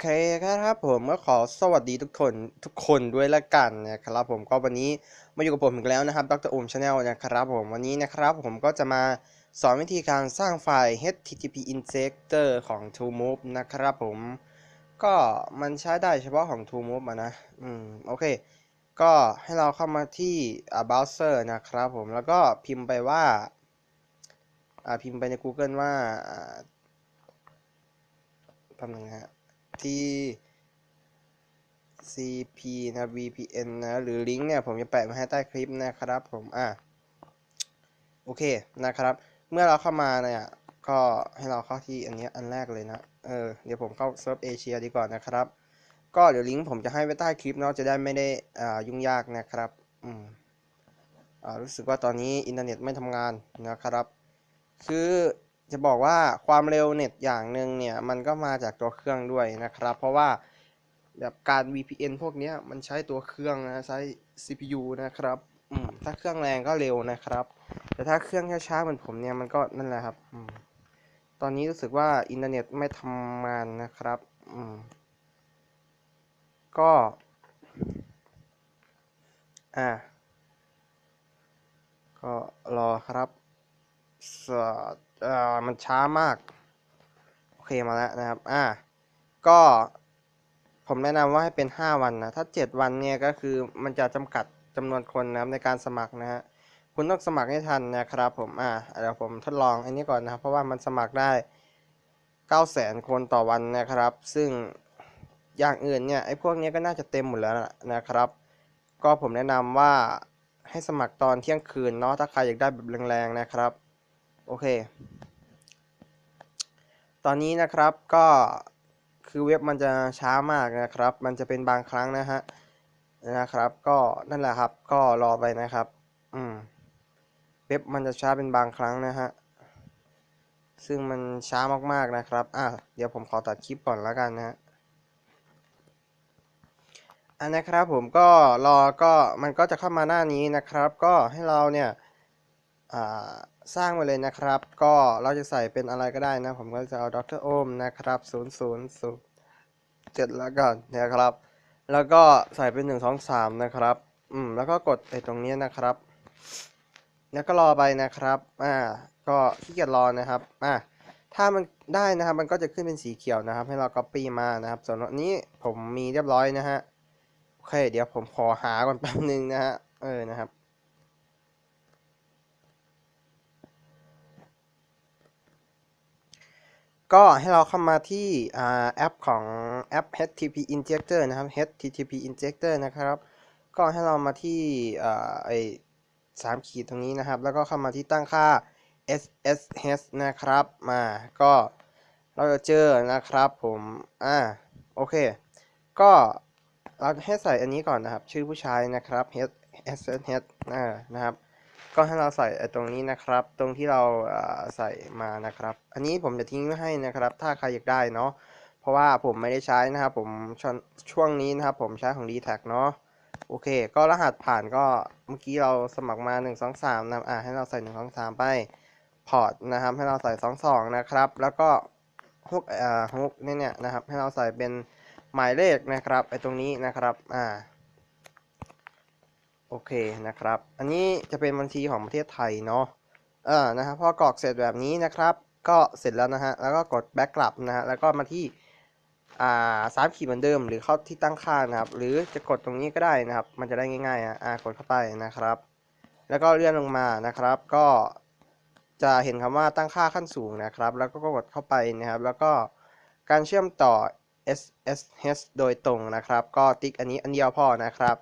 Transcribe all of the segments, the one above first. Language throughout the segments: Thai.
เคครับผมก็ขอสวัสดีทุกคนทุกคนด้วยละกันนะครับผมก็วันนี้มาอยู่กับผมอีกแล้วนะครับดรโอมชาแนลนะครับผมวันนี้นะครับผมก็จะมาสอนวิธีการสร้างไฟล์ HTTP injector ของ ToMove นะครับผมก็มันใช้ได้เฉพาะของ ToMove นะอืมโอเค ก็ให้เราเข้ามาที่อ่า browser นะครับผมแล้วก็พิมพ์ไปว่าอ่าพิมพ์ไปใน Google ว่าอ่าแป๊บนึงฮะ ที่ CP นะ VPN นะ หรือลิงก์เนี่ย ผมจะแปะมาให้ใต้คลิปนะครับผม อะ โอเคนะครับ เมื่อเราเข้ามาเนี่ย ก็ให้เราเข้าที่อันนี้อันแรกเลยนะ เออ เดี๋ยวผมเข้าเซิร์ฟเอเชียดีกว่านะครับ ก็เดี๋ยวลิงก์ผมจะให้ไว้ใต้คลิปเนาะ จะได้ไม่ได้อ่ายุ่งยากนะครับ อืม อ่า รู้สึกว่าตอนนี้อินเทอร์เน็ตไม่ทำงานนะครับ คือ จะบอกว่าความเร็วเน็ตอย่างหนึ่งเนี่ยมันก็มาจากตัวเครื่องด้วยนะครับ เพราะว่าแบบการ VPN พวกนี้มันใช้ตัวเครื่องนะใช้ CPU นะครับถ้าเครื่องแรงก็เร็วนะครับ แต่ถ้าเครื่องช้าๆเหมือนผมเนี่ยมันก็นั่นแหละครับอตอนนี้รู้สึกว่าอินเทอร์เน็ตไม่ทำงานนะครับก็อ่าก็รอครับ สอ่ามันช้ามาก โอเคมาแล้วนะครับ อ่า ก็ผมแนะนำว่าให้เป็น 5 วันนะ ถ้า 7 วันเนี่ยก็คือมันจะจำกัดจำนวนคนนะครับในการสมัครนะฮะ คุณต้องสมัครให้ทันนะครับผม อ่าเดี๋ยวผมทดลองอันนี้ก่อนนะครับ เพราะว่ามันสมัครได้900,000 คนต่อวันนะครับ ซึ่งอย่างอื่นเนี่ยไอ้พวกนี้ก็น่าจะเต็มหมดแล้วนะครับ ก็ผมแนะนำว่าให้สมัครตอนเที่ยงคืนเนาะถ้าใครอยากได้แบบแรงๆนะครับ โอเค ตอนนี้นะครับก็คือเว็บมันจะช้ามากนะครับ มันจะเป็นบางครั้งนะฮะนะครับ ก็นั่นแหละครับ ก็รอไปนะครับ อืม เว็บมันจะช้าเป็นบางครั้งนะฮะ ซึ่งมันช้ามากๆนะครับ อะ เดี๋ยวผมขอตัดคลิปก่อนแล้วกันนะฮะอันนะครับผมก็รอก็มันก็จะเข้ามาหน้านี้นะครับ ก็ให้เราเนี่ย สร้างมาเลยนะครับ ก็เราจะใส่เป็นอะไรก็ได้นะ ผมก็จะเอาดรโอมนะครับ0 0 0 7แล้วกันนะครับ แล้วก็ใส่เป็น 1 2 3 นะครับ อืม แล้วก็กดไอ้ตรงนี้นะครับ แล้วก็รอไปนะครับ อ่า ก็ขี้เกียจรอนะครับ อ่าถ้ามันได้นะครับ มันก็จะขึ้นเป็นสีเขียวนะครับ ให้เรา copy มานะครับ ส่วนนนี้ผมมีเรียบร้อยนะฮะ โอเค เดี๋ยวผมขอหาก่อนแป๊บนึงนะฮะ เออ นะครับ ก็ให้เราเข้ามาที่แอปของแอป HTTP Injector นะครับ HTTP Injector นะครับ ก็ให้เรามาที่ไอสามขีดตรงนี้นะครับ แล้วก็เข้ามาที่ตั้งค่า SSH นะครับ มา ก็เราจะเจอนะครับผม อ่า โอเค ก็เราให้ใส่อันนี้ก่อนนะครับ ชื่อผู้ชายนะครับ SSH อ่านะครับ ก็ให้เราใส่ตรงนี้นะครับ ตรงที่เราใส่มานะครับ อันนี้ผมจะทิ้งไว้ให้นะครับ ถ้าใครอยากได้เนาะเพราะว่าผมไม่ได้ใช้นะครับ ผมช่วงนี้นะครับ ผมใช้ของ d t แทเนาะโอเค ก็รหัสผ่านก็เมื่อกี้เราสมัครมา 1 2 3นะอ่าให้เราใส่ 1 2 3 ไปพอร์ตนะครับ ให้เราใส่ 2 2 นะครับ แล้วก็ฮุกอ่าฮุกนี่เนี่ยนะครับ ให้เราใส่เป็นหมายเลขนะครับไอตรงนี้นะครับ อ่า โอเคนะครับ อันนี้จะเป็นบัญชีของประเทศไทยเนาะ เออ นะครับพอกรอกเสร็จแบบนี้นะครับ ก็เสร็จแล้วนะฮะ แล้วก็กดแบ็กกลับนะฮะ แล้วก็มาที่ อ่าสามขีดเหมือนเดิม หรือเข้าที่ตั้งค่านะครับ หรือจะกดตรงนี้ก็ได้นะครับ มันจะได้ง่ายๆอะ อ่ากดเข้าไปนะครับ แล้วก็เลื่อนลงมานะครับ ก็จะเห็นคำว่าตั้งค่าขั้นสูงนะครับ แล้วก็กดเข้าไปนะครับ แล้วก็การเชื่อมต่อ SSH โดยตรงนะครับ ก็ติ๊กอันนี้อันเดียวพอนะครับ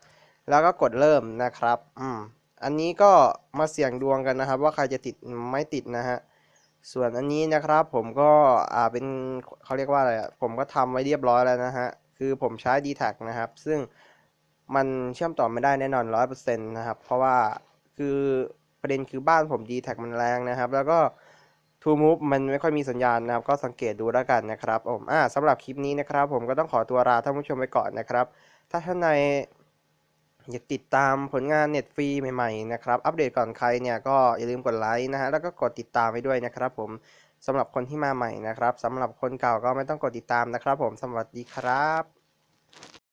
แล้วก็กดเริ่มนะครับ อืม อันนี้ก็มาเสี่ยงดวงกันนะครับ ว่าใครจะติดไม่ติดนะฮะ ส่วนอันนี้นะครับผมก็อ่าเป็นเขาเรียกว่าอะไรอะผมก็ทำไว้เรียบร้อยแล้วนะฮะ คือผมใช้ d t แทนะครับ ซึ่งมันเชื่อมต่อไม่ได้แน่นอนร้อยเปอร์เซ็นต์นะครับ เพราะว่าคือประเด็นคือบ้านผม d t แทมันแรงนะครับ แล้วก็ t o Move มันไม่ค่อยมีสัญญาณนะครับ ก็สังเกตดูแล้วกันนะครับผมอ่าสำหรับคลิปนี้นะครับ ผมก็ต้องขอตัวลาท่านผู้ชมไปก่อนนะครับ ถ้าท่านใน อย่าติดตามผลงานเน็ตฟรีใหม่ๆนะครับ อัปเดตก่อนใครเนี่ยก็อย่าลืมกดไลค์นะฮะ แล้วก็กดติดตามไปด้วยนะครับผมสำหรับคนที่มาใหม่นะครับสำหรับคนเก่าก็ไม่ต้องกดติดตามนะครับผมสวัสดีครับ